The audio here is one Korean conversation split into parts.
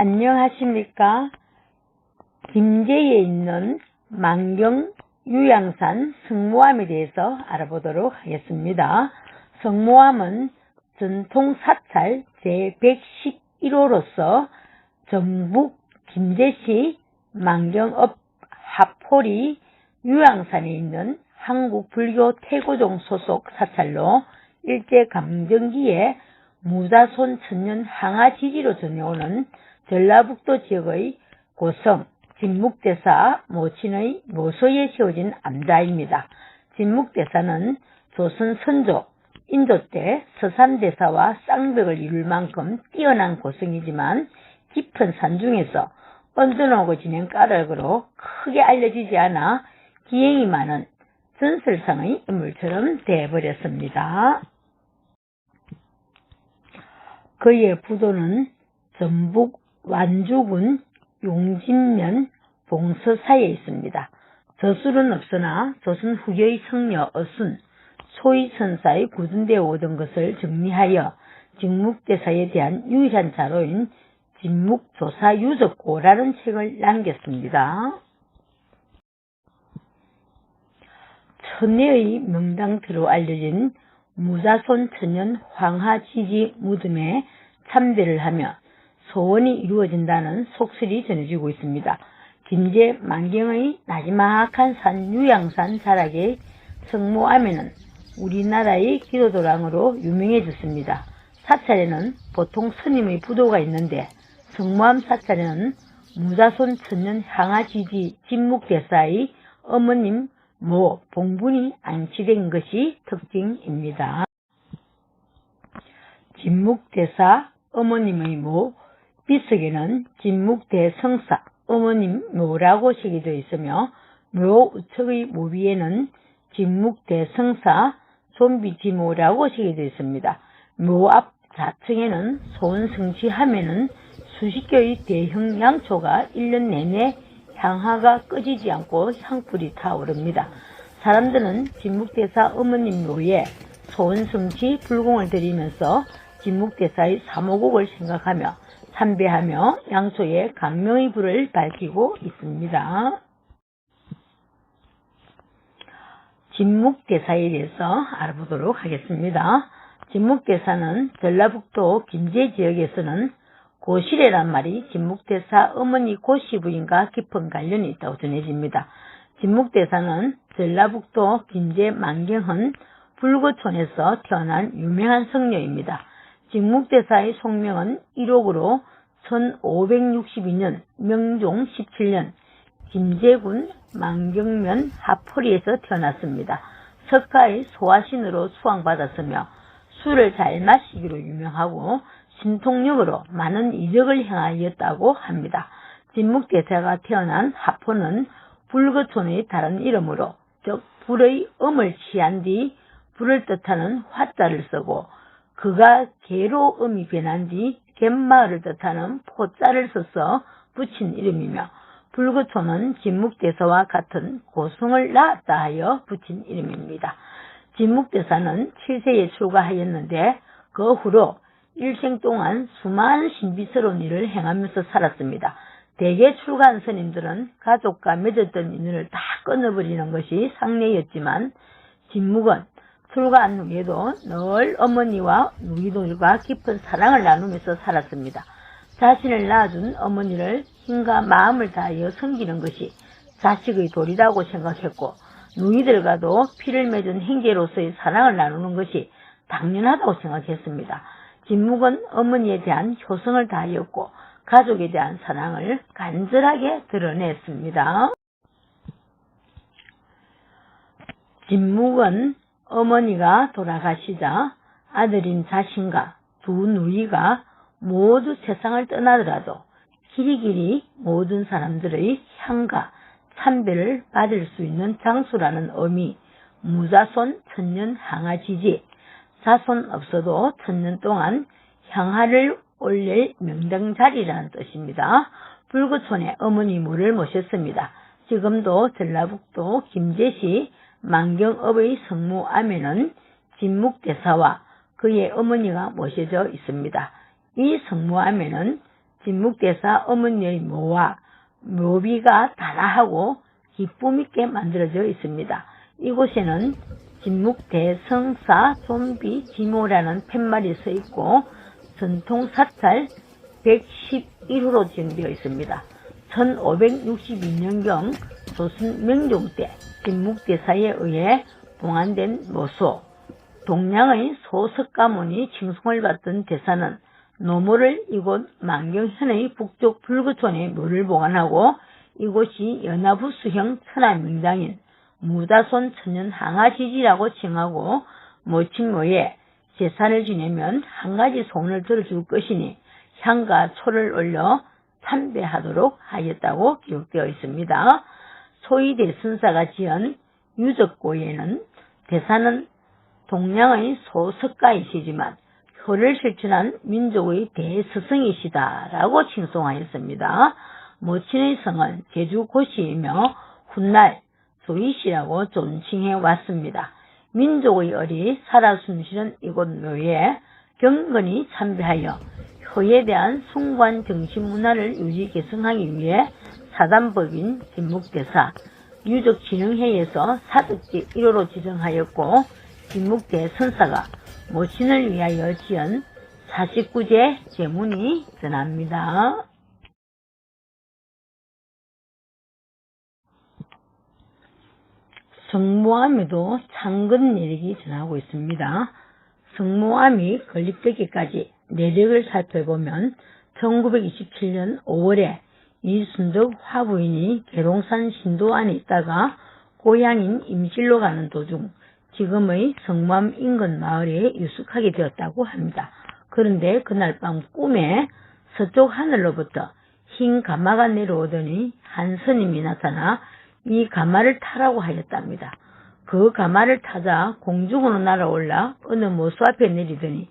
안녕하십니까? 김제에 있는 만경 유양산 성모암에 대해서 알아보도록 하겠습니다. 성모암은 전통 사찰 제111호로서 전북 김제시 만경읍 하포리 유양산에 있는 한국 불교 태고종 소속 사찰로 일제감정기에 무자손 천년 항하 지지로 전해오는 전라북도 지역의 고성 진묵대사 모친의 모서에 세워진 암자입니다. 진묵대사는 조선 선조 인도 때 서산대사와 쌍벽을 이룰 만큼 뛰어난 고성이지만 깊은 산중에서 언덕하고 지낸 까닭으로 크게 알려지지 않아 기행이 많은 전설상의 인물처럼 되어버렸습니다. 그의 부도는 전북 완주군 용진면 봉서사에 있습니다. 저술은 없으나 조선 후기의 성녀 어순, 소위천사의 구둔되어 오던 것을 정리하여 직묵대사에 대한 유일한 자료인 진묵조사 유적고라는 책을 남겼습니다. 천내의 명당트로 알려진 무자손 천년 황하지지 무덤에 참배를 하며 소원이 이루어진다는 속설이 전해지고 있습니다. 김제 만경의 나지막한 산 유양산 자락의 성모암에는 우리나라의 기도도랑으로 유명해졌습니다. 사찰에는 보통 스님의 부도가 있는데 성모암 사찰에는 무자손 천년 향하지지 진묵대사의 어머님 모 봉분이 안치된 것이 특징입니다. 진묵대사 어머님의 모 비석에는 진묵대성사 어머님 묘라고 새겨져 있으며 묘 우측의 모비에는 진묵대성사 좀비지모라고 새겨져 있습니다. 묘 앞 좌측에는 소원성취하면은 수십 개의 대형 양초가 1년 내내 향하가 꺼지지 않고 향불이 타오릅니다. 사람들은 진묵대사 어머님 묘에 소원성취 불공을 드리면서 진묵대사의 사모곡을 생각하며 참배하며 양초에 강명의 불을 밝히고 있습니다. 진묵대사에 대해서 알아보도록 하겠습니다. 진묵대사는 전라북도 김제 지역에서는 고시래란 말이 진묵대사 어머니 고시 부인과 깊은 관련이 있다고 전해집니다. 진묵대사는 전라북도 김제 만경헌 불거촌에서 태어난 유명한 성녀입니다. 진묵대사의 속명은 1옥으로 1562년 명종 17년 김제군 만경면 하포리에서 태어났습니다. 석가의 소화신으로 수왕받았으며 술을 잘 마시기로 유명하고 신통력으로 많은 이적을 행하였다고 합니다. 진묵대사가 태어난 하포는 불거촌의 다른 이름으로 즉 불의 음을 취한 뒤 불을 뜻하는 화자를 쓰고 그가 개로 음이 변한 뒤 갯마을을 뜻하는 포자를 써서 붙인 이름이며 불구촌은 진묵대사와 같은 고성을 낳았다 하여 붙인 이름입니다. 진묵대사는 7세에 출가하였는데 그 후로 일생 동안 수많은 신비스러운 일을 행하면서 살았습니다. 대개 출가한 스님들은 가족과 맺었던 인연을 다 끊어버리는 것이 상례였지만 진묵은 출가한 후에도 늘 어머니와 누이들과 깊은 사랑을 나누면서 살았습니다. 자신을 낳아준 어머니를 힘과 마음을 다하여 섬기는 것이 자식의 도리라고 생각했고 누이들과도 피를 맺은 형제로서의 사랑을 나누는 것이 당연하다고 생각했습니다. 진묵은 어머니에 대한 효성을 다하였고 가족에 대한 사랑을 간절하게 드러냈습니다. 진묵은 어머니가 돌아가시자 아들인 자신과 두 누이가 모두 세상을 떠나더라도 길이길이 모든 사람들의 향과 참배를 받을 수 있는 장수라는 의미, 무자손 천년 항아지지, 자손 없어도 천년 동안 향하를 올릴 명당 자리라는 뜻입니다. 불구촌에 어머니 물을 모셨습니다. 지금도 전라북도 김제시 만경읍의 성모암에는 진묵대사와 그의 어머니가 모셔져 있습니다. 이 성모암에는 진묵대사 어머니의 묘와 묘비가 다라하고 기쁨 있게 만들어져 있습니다. 이곳에는 진묵대성사 좀비 지모라는 팻말이 서 있고 전통 사찰 111호로 지정되어 있습니다. 1562년경 조선 명종 때 진묵대사에 의해 봉안된 모소 동양의 소석 가문이 칭송을 받던 대사는 노모를 이곳 만경현의 북쪽 불구촌에 묘를 보관하고 이곳이 연화부 수형 천하명당인 무다손 천연 항아지지라고 칭하고 모친모에 제사를 지내면 한 가지 소원을 들어줄 것이니 향과 초를 올려 참배하도록 하였다고 기록되어 있습니다. 소위대 순사가 지은 유적고에는 대사는 동양의 소석가이시지만 효를 실천한 민족의 대스승이시다라고 칭송하였습니다. 모친의 성은 제주 고시이며 훗날 조이시라고 존칭해 왔습니다. 민족의 얼이 살아 숨쉬는 이곳 묘에 경건히 참배하여 효에 대한 숭고한 정신 문화를 유지 개성하기 위해 사단법인 진묵대사 유적진흥회에서 사득지 1호로 지정하였고 진묵대 선사가 모친을 위하여 지은 49제 제문이 전합니다. 성모암에도 창근 내력이 전하고 있습니다. 성모암이 건립되기까지 내력을 살펴보면 1927년 5월에 이순덕 화부인이 계룡산 신도 안에 있다가 고향인 임실로 가는 도중 지금의 성모암 인근 마을에 유숙하게 되었다고 합니다. 그런데 그날 밤 꿈에 서쪽 하늘로부터 흰 가마가 내려오더니 한 스님이 나타나 이 가마를 타라고 하였답니다. 그 가마를 타자 공중으로 날아올라 어느 모수 앞에 내리더니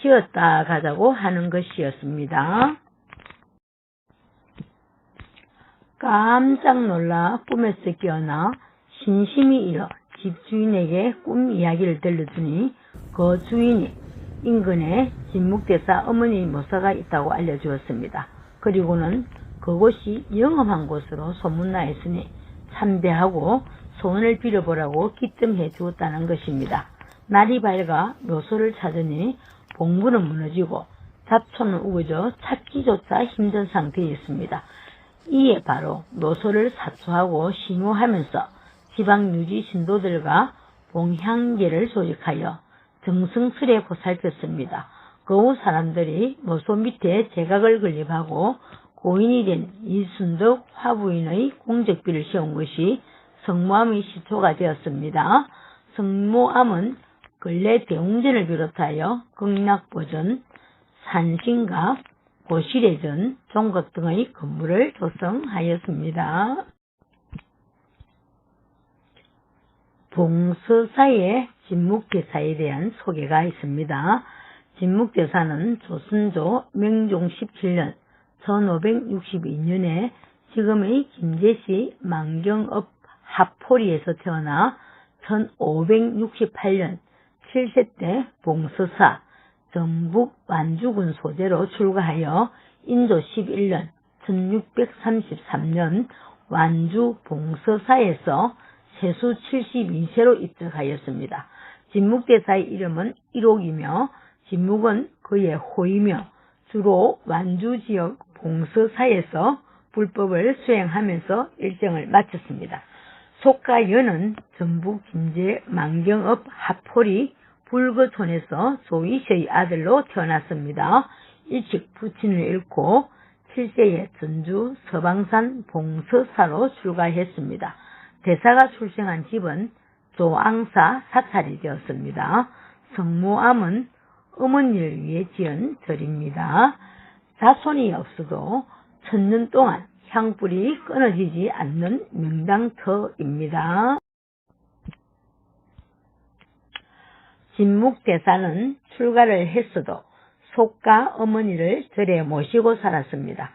쉬었다 가자고 하는 것이었습니다. 깜짝 놀라 꿈에서 깨어나 신심이 일어 집주인에게 꿈 이야기를 들려주니 그 주인이 인근에 진묵대사 어머니 모사가 있다고 알려주었습니다. 그리고는 그곳이 영험한 곳으로 소문나 있으니 참배하고 소원을 빌어보라고 기뜸해 주었다는 것입니다. 날이 밝아 묘소를 찾으니 봉부는 무너지고 잡초는 우거져 찾기조차 힘든 상태였습니다. 이에 바로 묘소를 사수하고 신호하면서 지방 유지 신도들과 봉향계를 조직하여 정성스레 보살폈습니다. 그후 사람들이 묘소 밑에 제각을 건립하고 고인이 된 이순덕 화부인의 공적비를 세운 것이 성모암의 시초가 되었습니다. 성모암은 근래 대웅전을 비롯하여 극락보전, 산신갑, 고시례전, 종각 등의 건물을 조성하였습니다. 봉서사의 진묵대사에 대한 소개가 있습니다. 진묵대사는 조선조 명종 17년 1562년에 지금의 김제시 만경읍 하포리에서 태어나 1568년 7세 때 봉서사 전북 완주군 소재로 출가하여 인도 11년 1633년 완주 봉서사에서 세수 72세로 입적하였습니다. 진묵대사의 이름은 일옥이며 진묵은 그의 호이며 주로 완주 지역 봉서사에서 불법을 수행하면서 일정을 마쳤습니다. 속가연은 전북 김제 만경읍 하포리 불거촌에서 조이셔의 아들로 태어났습니다. 일찍 부친을 잃고 7세에 전주 서방산 봉서사로 출가했습니다. 대사가 출생한 집은 조앙사 사찰이 되었습니다. 성모암은 어머니를 위해 지은 절입니다. 자손이 없어도 천년 동안 향불이 끊어지지 않는 명당터입니다. 진묵대사는 출가를 했어도 속가 어머니를 절에 모시고 살았습니다.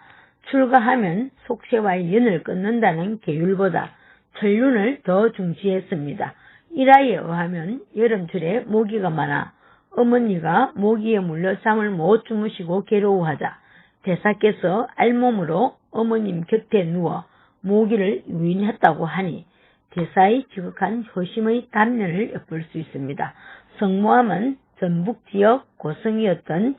출가하면 속세와의 연을 끊는다는 계율보다 천륜을 더 중시했습니다. 일화에 의하면 여름철에 모기가 많아 어머니가 모기에 물려 잠을 못 주무시고 괴로워하자 대사께서 알몸으로 어머님 곁에 누워 모기를 유인했다고 하니 대사의 지극한 효심의 단면을 엿볼 수 있습니다. 성모함은 전북 지역 고성이었던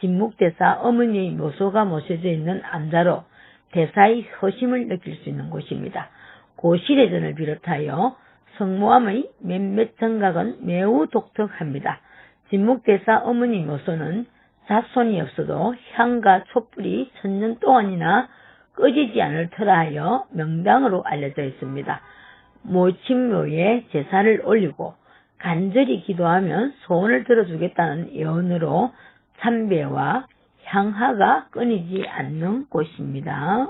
진묵대사 어머니의 묘소가 모셔져 있는 암자로 대사의 효심을 느낄 수 있는 곳입니다. 고시대전을 비롯하여 성모함의 몇몇 정각은 매우 독특합니다. 진묵대사 어머니 묘소는 자손이 없어도 향과 촛불이 천년 동안이나 꺼지지 않을 터라 하여 명당으로 알려져 있습니다. 모친묘에 제사를 올리고 간절히 기도하면 소원을 들어주겠다는 예언으로 참배와 향하가 끊이지 않는 곳입니다.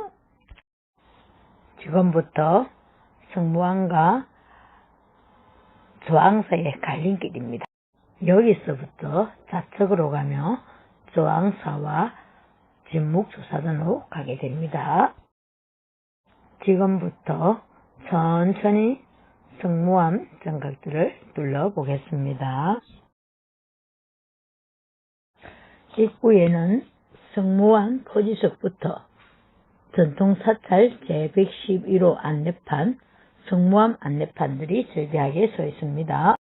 지금부터 성무항과 조항사의 갈림길입니다. 여기서부터 좌측으로 가며 조항사와 진묵조사단으로 가게 됩니다. 지금부터 천천히 성무암 정각들을 둘러보겠습니다. 입구에는 성무암 거지석부터 전통 사찰 제111호 안내판, 성무암 안내판들이 절비하게 서 있습니다.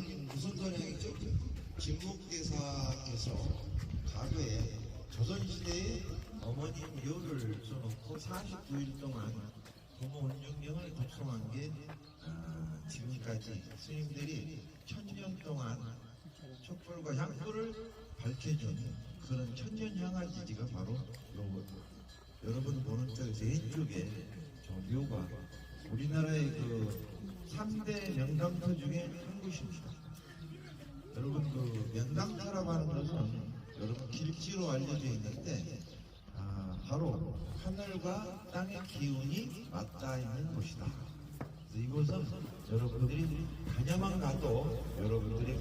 여기는 무슨 선양이죠? 진묵대사께서 과거에 조선시대에 어머님 묘를 써놓고 49일 동안 부모 운영령을 독송한 게 아, 지금까지 스님들이 천년 동안 촛불과 향불을 밝혀준 그런 천년 향화지지가 바로 요, 여러분 보는 저 왼쪽에 저 묘가 우리나라의 그 3대 명당터 중에 한 곳입니다. 여러분 그 명당터라고 하는 것은 여러분 길지로 알려져 있는데 아, 바로 하늘과 땅의 기운이 맞닿아 있는 곳이다. 이곳은 여러분들이 가냐만 가도 여러분들이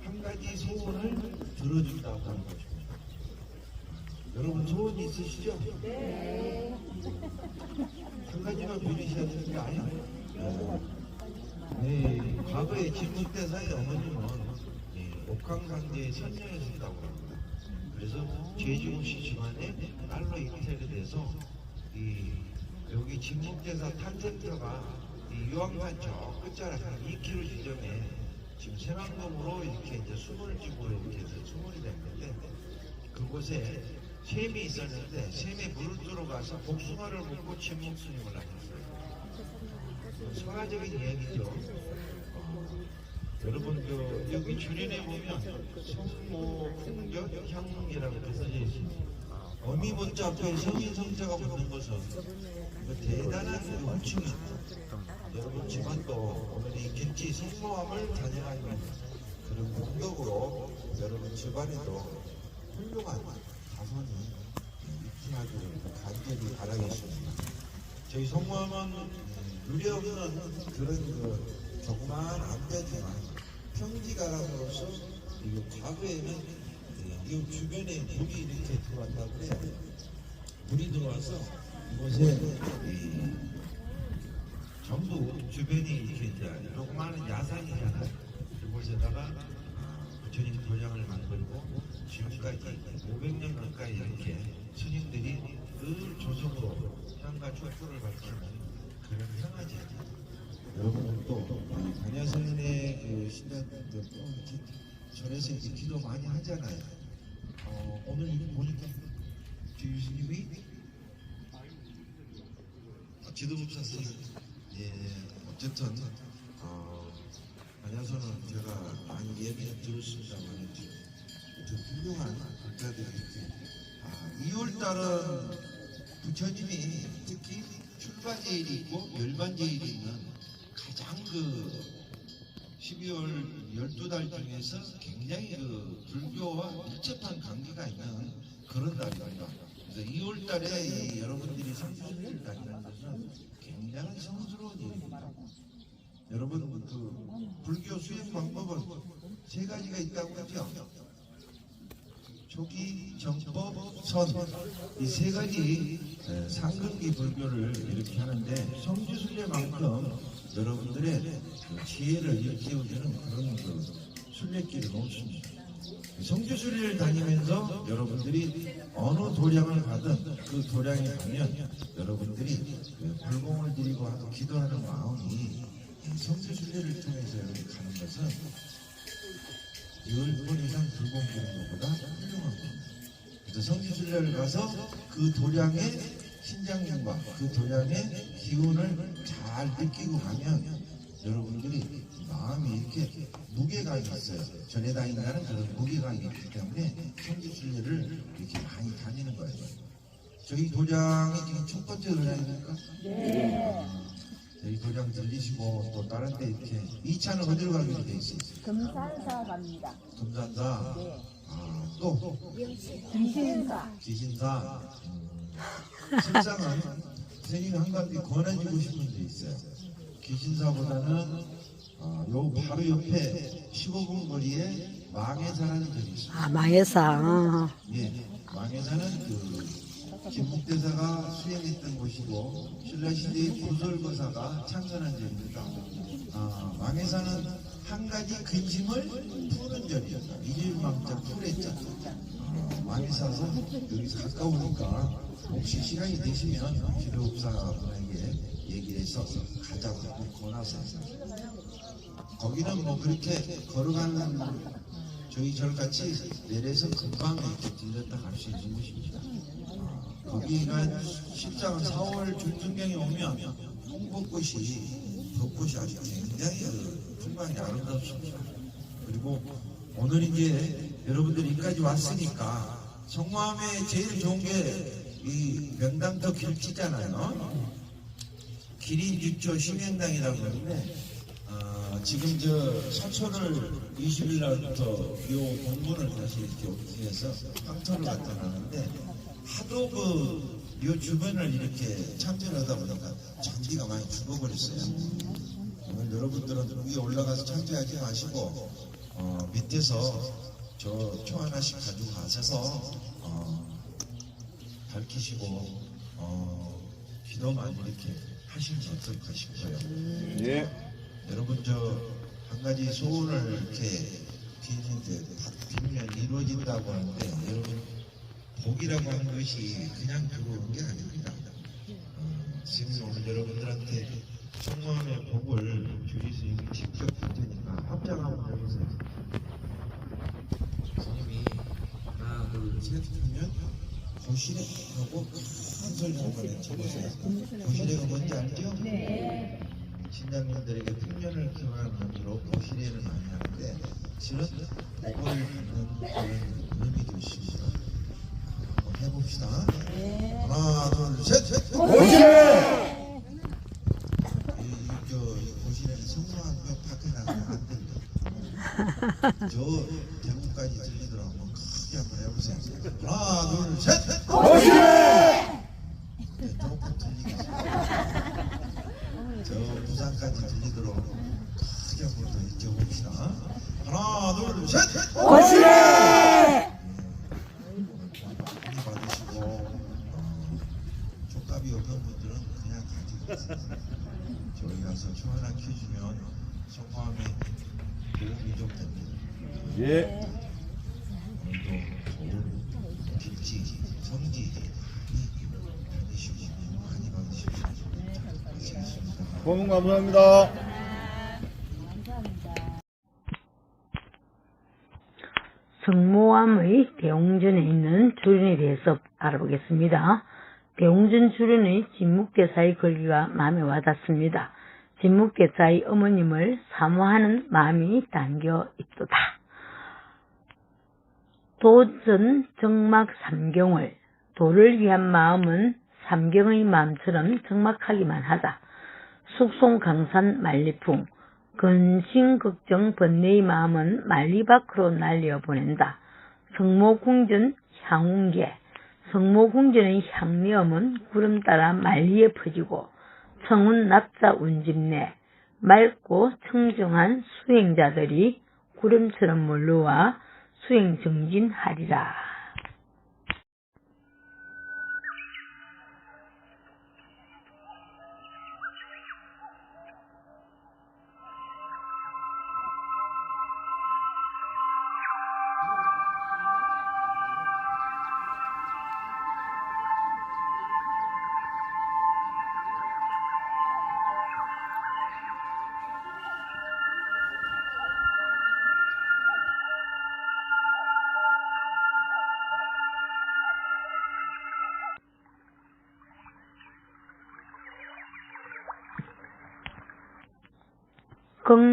그한 가지 소원을 들어준다고 하는 것입니다. 여러분 소원 있으시죠? 한 가지만 빌리셔야 되는 거 아니에요? 네, 과거에 진묵대사의 어머님은 예, 옥황강제의 선녀였다고 합니다. 그래서 제주시 집안에 딸로 잉태가 돼서 이 여기 진묵대사 탄센터가 이 유황산 저 끝자락 한 2km 지점에 지금 세망동으로 이렇게 이제 수문을 지고 이렇게 해서 수문이 됐는데 그곳에 샘이 있었는데 샘에 물을 들어가서 복숭아를 먹고 진묵 스님을 하셨어요. 서가적인 이야기죠. 어, 여러분 그 여기 주변에 보면 성모 풍격 향이라고 이렇게 써져 있습니다. 어미 문자 앞에 성인 성자가 붙는 것은 이거 대단한 그 호칭입니다. 여러분 집안도 오늘 이 김치 성모함을 단행하는 그런 공덕으로 여러분 집안에도 훌륭한 자손이 있게 하기를 간절히 바라겠습니다. 저희 성모함은 없는 그런 그 조그마한 안배지만 평지가람으로서 이 과거에는 이 주변에 물이 이렇게 들어왔다고 해요. 물이 들어와서 이곳에 이 주변이 이렇게 이제 조그마한 야산이잖아요. 이곳에다가 부처님 도량을 만들고 지금까지 500년 가까이 이렇게 스님들이 늘 조성으로 향과 촛불을 밝히는 그런 향하지. 여러분들도 반야선의 그 신자들도 절에서 이렇게 기도 많이 하잖아요. 어, 오늘 이거 보니까 주유스님이 아, 지도복사 선생님 예 어쨌든 어, 안야서는 제가 많이 얘기 들었습니다만 좀 훌륭한 이렇게 아, 2월 달은 부처님이 특히 출반제일이 있고 열반제일이 있는 가장 그 12월 12달 중에서 굉장히 그 불교와 밀접한 관계가 있는 그런 달입니다. 그래서 2월 달에 이 여러분들이 성수를 다니는 것은 굉장히 성스러운 일입니다. 여러분 그 불교 수행 방법은 세 가지가 있다고 하죠. 초기, 정법, 선. 이 세 가지 에, 상근기 불교를 이렇게 하는데 성지순례만큼 여러분들의 그 지혜를 일깨워주는 그런 그 순례길은 없습니다. 성지순례를 다니면서 여러분들이 어느 도량을 가든 그 도량에 가면 여러분들이 그 불공을 드리고 하고 기도하는 마음이 이 성지순례를 통해서 가는 것은 열번 이상 불공 드리는 것보다. 그래서 성지순례를 가서 그 도량의 신장님과 그 도량의 기운을 잘 느끼고 가면 여러분들이 마음이 이렇게 무게감이 있어요. 전에 다닌다는 그런 무게감이 있기 때문에 성지순례를 이렇게 많이 다니는 거예요. 저희 도량이 지금 첫 번째 도량입니까? 네. 저희 도량 들리시고 또 다른 데 이렇게 2차는 어디로 가기로 돼 있어요? 금산사 갑니다. 금산사. 네. 아, 또 기신사. 귀신사. 음, 실상은 선생님이 한 가지 권해주고 싶은 게 있어요. 귀신사보다는 어, 요 바로 옆에 15분 거리에 망해사라는 점이 있습니다. 아, 망해사. 예, 망해사는 그 김국대사가 수행했던 곳이고 신라시대의 구설거사가 창건한 점입니다. 아, 망해사는 한 가지 근심을 푸는 점이었다. 일일망자 풀했자. 아, 망해사서 여기서 가까우니까 혹시 시간이 되시면 기도업사분에게 얘기를 해서 가자고 권하세요. 거기는 뭐 그렇게 걸어가는 저희 절같이 내려서 금방 이렇게 들렸다 갈 수 있는 곳입니다. 거기가 실장은 4월 중순경에 오면 홍보꽃이 벚꽃이 아주 굉장히 그 풍광이 아름답습니다. 그리고 오늘 이제 여러분들이 여기까지 왔으니까 성마음에 제일 좋은 게 이 명당터 길치잖아요. 기린주초 심행당이라고 하는데 어, 지금 저 서초를 20일 날부터 요 공분을 다시 이렇게 오픈해서 황토를 갖다 놨는데 하도 그 요 주변을 이렇게 참전하다 보니까 잔디가 많이 죽어버렸어요. 오늘 여러분들은 위에 올라가서 참전하지 마시고 어, 밑에서 저 초 하나씩 가지고 가셔서 어, 밝히시고 어, 기도만 이렇게 하시면 어떨까 싶어요. 예. 여러분 저 한 가지 소원을 이렇게 비는데 빌면 이루어진다고 하는데 여러분 복이라고 하는 것이 그냥 들어오는 게 아닙니다. 어, 지금 오늘 여러분들한테 성마음의 복을 주실 수 있는 직접 줄 테니까 합장 한번 해보세요. 스님이 하나 둘셋 하면 거실에 하고 한솔 정도에 쳐보세요. 거실에가 뭔지 알죠? 신장님들에게 풍년을 기원하는 의미로 고시례를 많이 하는데 실은 복을 받는 그런 의미도 있습니다. 한번 해봅시다. 하나, 둘, 셋! 고시례! 이, 저, 성공한 몇 밖에 나가면 안 된다. 저 대구까지 들리도록 한번 크게 한번 해보세요. 하나, 둘, 셋! 고시례! 네, 조금 들리겠습니다. 저 부산까지 들리도록 크게 한번 더 잊어봅시다. 하나, 둘, 셋! 고시래! 많이 받으시고 어, 족갑이 없는 분들은 그냥 가지고 있습니다. 저희 가서 초 하나 켜주면 성화함이 도움이 좀 됩니다. 예. 오늘도 좋은 길지, 성지 다니시 고문 감사합니다. 성모암의 대웅전에 있는 주륜에 대해서 알아보겠습니다. 대웅전 주륜의 진묵대사의 글귀가 마음에 와닿습니다. 진묵대사의 어머님을 사모하는 마음이 담겨 있도다. 도전 정막 삼경을 도를 위한 마음은 삼경의 마음처럼 정막하기만 하다. 숙송 강산 만리풍 근심 걱정 번뇌의 마음은 만리 밖으로 날려 보낸다. 성모궁전 향운계 성모궁전의 향내음은 구름 따라 만리에 퍼지고 청운 납자 운집내 맑고 청정한 수행자들이 구름처럼 몰려와 수행 정진하리라.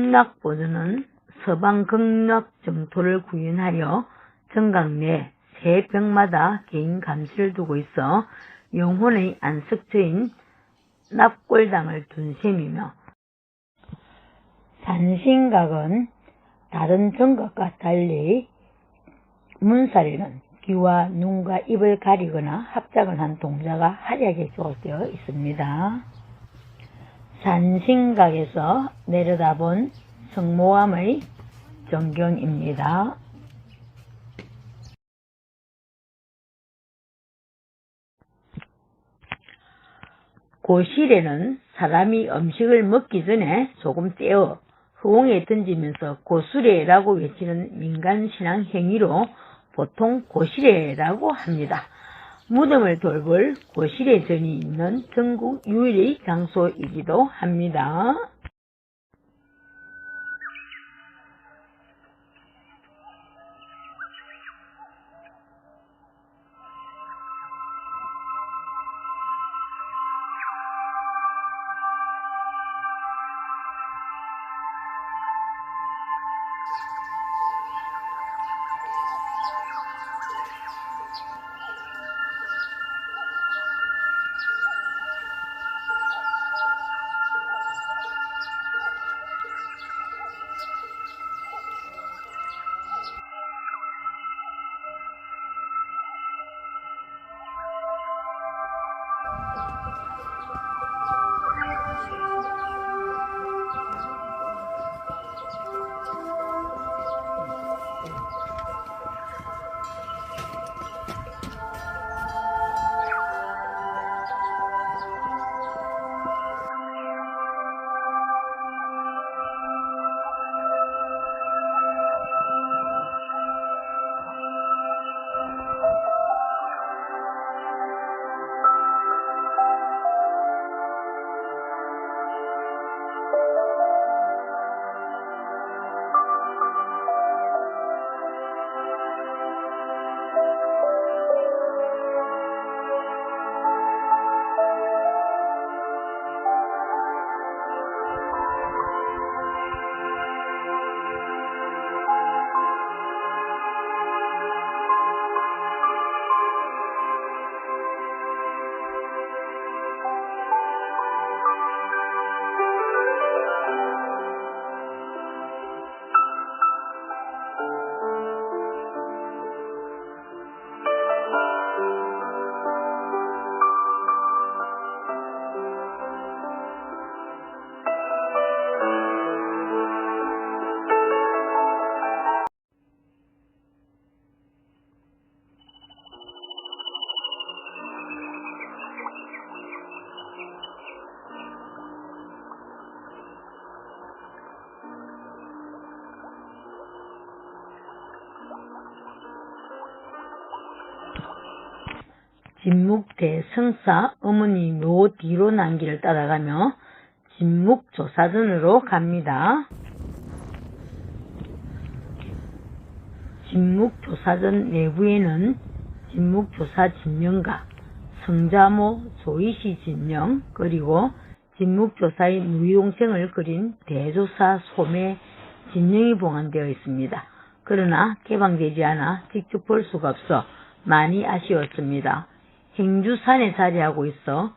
극락보전은 서방 극락 정토를 구현하여 정각 내 세 벽마다 개인 감시를 두고 있어 영혼의 안식처인 납골당을 둔 셈이며 산신각은 다른 정각과 달리 문살에는 귀와 눈과 입을 가리거나 합작을 한 동자가 화려하게 조각되어 있습니다. 산신각에서 내려다본 성모함의 전경입니다. 고실에는 사람이 음식을 먹기 전에 조금 떼어 허공에 던지면서 고수레라고 외치는 민간 신앙 행위로 보통 고시레라고 합니다. 무덤을 돌볼 고실의 전이 있는 전국 유일의 장소이기도 합니다. 진묵대성사 어머니 묘 뒤로 난 길을 따라가며 진묵조사전으로 갑니다. 진묵조사전 내부에는 진묵조사 진명가, 성자모 조이시 진명, 그리고 진묵조사의 무이동생을 그린 대조사 소매 진명이 봉안되어 있습니다. 그러나 개방되지 않아 직접 볼 수가 없어 많이 아쉬웠습니다. 행주산에 자리하고 있어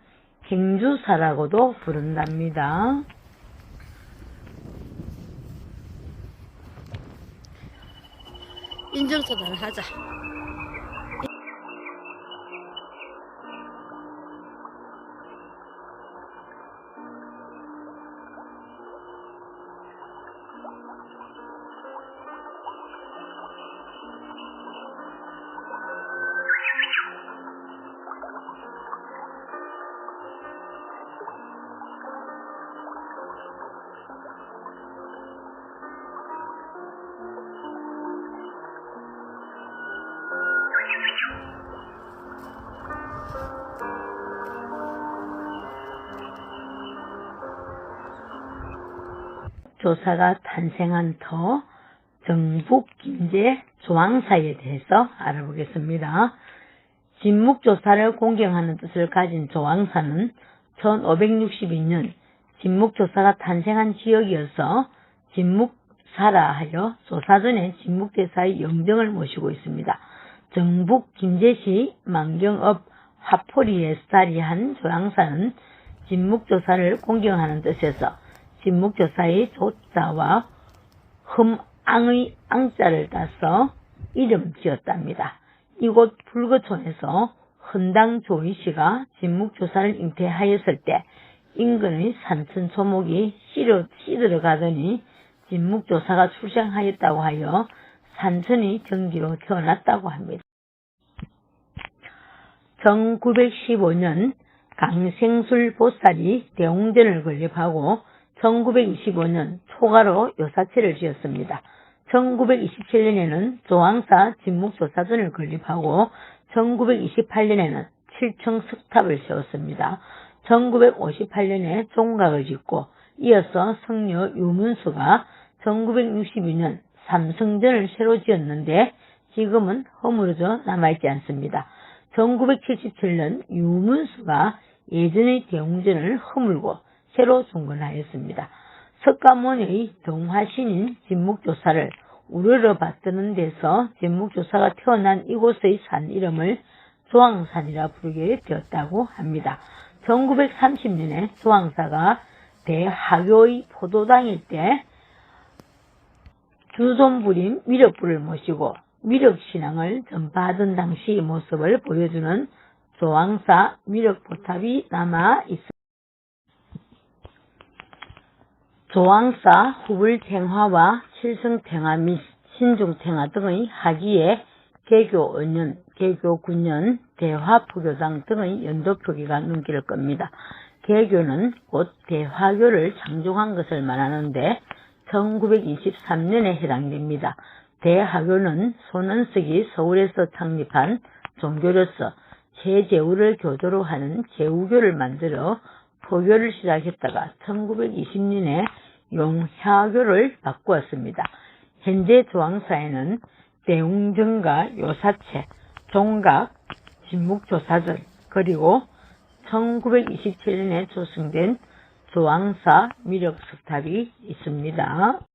행주사라고도 부른답니다. 인증서를 하자. 조사가 탄생한 터 정북 김제 조항사에 대해서 알아보겠습니다. 진묵조사를 공경하는 뜻을 가진 조항사는 1562년 진묵조사가 탄생한 지역이어서 진묵사라 하여 조사전에 진묵대사의 영정을 모시고 있습니다. 정북 김제시 만경읍 화포리에 스타리한 조항사는 진묵조사를 공경하는 뜻에서 진묵조사의 조자와 흠앙의 앙자를 따서 이름 지었답니다. 이곳 불거촌에서 흔당 조이씨가 진묵조사를 잉태하였을 때 인근의 산천 초목이 씨로 씨들어 가더니 진묵조사가 출생하였다고 하여 산천이 정기로 태어났다고 합니다. 1915년 강생술 보살이 대웅전을 건립하고 1925년 초가로 요사체를 지었습니다. 1927년에는 조항사 진묵조사전을 건립하고 1928년에는 7층 석탑을 세웠습니다. 1958년에 종각을 짓고 이어서 성녀 유문수가 1962년 삼성전을 새로 지었는데 지금은 허물어져 남아있지 않습니다. 1977년 유문수가 예전의 대웅전을 허물고 새로 중건하였습니다. 석가모니의 동화신인 진묵조사를 우러러 받드는 데서 진묵조사가 태어난 이곳의 산 이름을 조항산이라 부르게 되었다고 합니다. 1930년에 조항사가 대하교의 포도당일 때 주존부린 미륵불을 모시고 미륵신앙을 전파하던 당시 모습을 보여주는 조항사 미륵보탑이 남아 있습니다. 조항사 후불탱화와 칠성탱화 및 신중탱화 등의 하기에 개교 은년, 개교 9년, 대화포교당 등의 연도표기가 눈길을 끕니다. 개교는 곧 대화교를 창종한 것을 말하는데 1923년에 해당됩니다. 대화교는 손은석이 서울에서 창립한 종교로서 최제우를 교도로 하는 제우교를 만들어 포교를 시작했다가 1920년에 용화교를 바꾸었습니다. 현재 조항사에는 대웅정가 요사체, 종각, 진묵조사전, 그리고 1927년에 조성된 조항사 미력석탑이 있습니다.